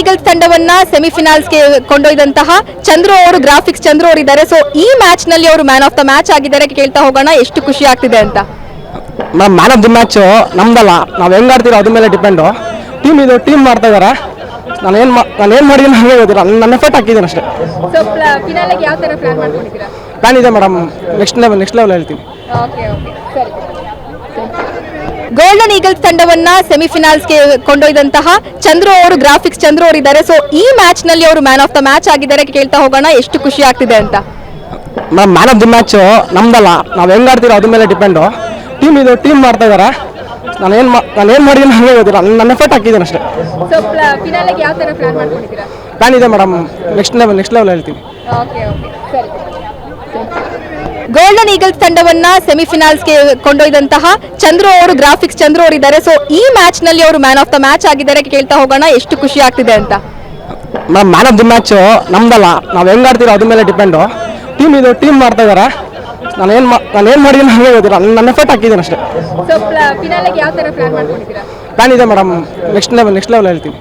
Eagles ತಂಡವನ್ನ ಸೆಮಿಫಿನಾಲ್ಸ್ಗೆ ಕೊಂಡೊಯ್ದಂತಹ ಚಂದ್ರು ಅವರು ಗ್ರಾಫಿಕ್ಸ್ ಚಂದ್ರು ಅವರು ಇದ್ದಾರೆ ಸೊ ಈ ಮ್ಯಾಚ್ನಲ್ಲಿ ಅವರು ಮ್ಯಾನ್ ಆಫ್ ದ ಮ್ಯಾಚ್ ಆಗಿದ್ದಾರೆ ಕೇಳ್ತಾ ಹೋಗೋಣ. ಎಷ್ಟು ಖುಷಿ ಆಗ್ತಿದೆ ಅಂತ? Madam man of the match ನಮ್ದಲ್ಲ. ನಾವು ಹೆಂಗ್ ಆಡ್ತೀರೋ ಅದ್ರ ಮೇಲೆ ಡಿಪೆಂಡು ಟೀಮ್ ಇದು ಟೀಮ್ ಮಾಡ್ತಾ ಇದಾರೆ. ನಾನು ಏನು ನಾನು ಏನು ಮಾಡಿದ್ದೀನಿ ನನಗೆ ಗೊತ್ತಿಲ್ಲ. ನನ್ನ ಎಫರ್ಟ್ ಹಾಕಿದ್ದೀನಿ ಅಷ್ಟೇ. ಪ್ಲಾನ್ ಇದೆ madam next level next level ಹೇಳ್ತೀನಿ. ಗೋಲ್ಡನ್ ಈಗಲ್ಸ್ ತಂಡವನ್ನ ಸೆಮಿಫಿನಾಲ್ಸ್ಗೆ ಕೊಂಡೊಯ್ದಂತಹ ಚಂದ್ರು ಅವರು ಗ್ರಾಫಿಕ್ಸ್ ಚಂದ್ರು ಅವರು ಇದ್ದಾರೆ. ಸೊ ಈ ಮ್ಯಾಚ್ನಲ್ಲಿ ಅವರು ಮ್ಯಾನ್ ಆಫ್ ದ ಮ್ಯಾಚ್ ಆಗಿದ್ದಾರೆ ಕೇಳ್ತಾ ಹೋಗೋಣ. ಎಷ್ಟು ಖುಷಿ ಆಗ್ತಿದೆ ಅಂತ? Ma'am man of the match ನಮ್ದಲ್ಲ. ನಾವು ಹೆಂಗ್ ಆಡ್ತೀರೋ ಅದ್ರ ಮೇಲೆ ಡಿಪೆಂಡು ಟೀಮ್ ಇದು ಟೀಮ್ ಮಾಡ್ತಾ ಇದ್ದಾರೆ ನಾನು ಏನು ನಾನು ಏನು ಮಾಡಿದ್ದೀನಿ ನನಗೆ ಗೊತ್ತಿಲ್ಲ. ನನ್ನ ಎಫರ್ಟ್ ಹಾಕಿದ್ದೀನಿ ಅಷ್ಟೇ. ಪ್ಲಾನ್ ಇದೆ madam next level next level ಹೇಳ್ತೀನಿ. ಗೋಲ್ಡನ್ ಈಗಲ್ಸ್ ತಂಡವನ್ನ ಸೆಮಿಫಿನಾಲ್ಸ್ಗೆ ಕೊಂಡೊಯ್ದಂತಹ ಚಂದ್ರು ಅವರು ಗ್ರಾಫಿಕ್ಸ್ ಚಂದ್ರು ಅವರು ಇದ್ದಾರೆ. ಸೊ ಈ ಮ್ಯಾಚ್ನಲ್ಲಿ ಅವರು ಮ್ಯಾನ್ ಆಫ್ ದ ಮ್ಯಾಚ್ ಆಗಿದ್ದಾರೆ. ಕೇಳ್ತಾ ಹೋಗೋಣ ಎಷ್ಟು ಖುಷಿ ಆಗ್ತಿದೆ ಅಂತ. ಮ್ಯಾನ್ ಆಫ್ ದಿ ಮ್ಯಾಚ್ ನಮ್ದಲ್ಲ. ನಾವು ಹೆಂಗ್ ಆಡ್ತೀರೋ ಅದ್ರ ಮೇಲೆ ಡಿಪೆಂಡ್ ಟೀಮ್ ಇದು ಟೀಮ್ ಮಾಡ್ತಾ ಇದ್ದಾರೆ ನಾನು ಏನು ನಾನು ಏನು ಮಾಡಿದ್ದೀನಿ ನನಗೆ ಗೊತ್ತಿಲ್ಲ. ನನ್ನ ಎಫರ್ಟ್ ಹಾಕಿದ್ದೀನಿ ಅಷ್ಟೇ. ಪ್ಲಾನ್ ಇದೆ madam next level next level ಹೇಳ್ತೀನಿ.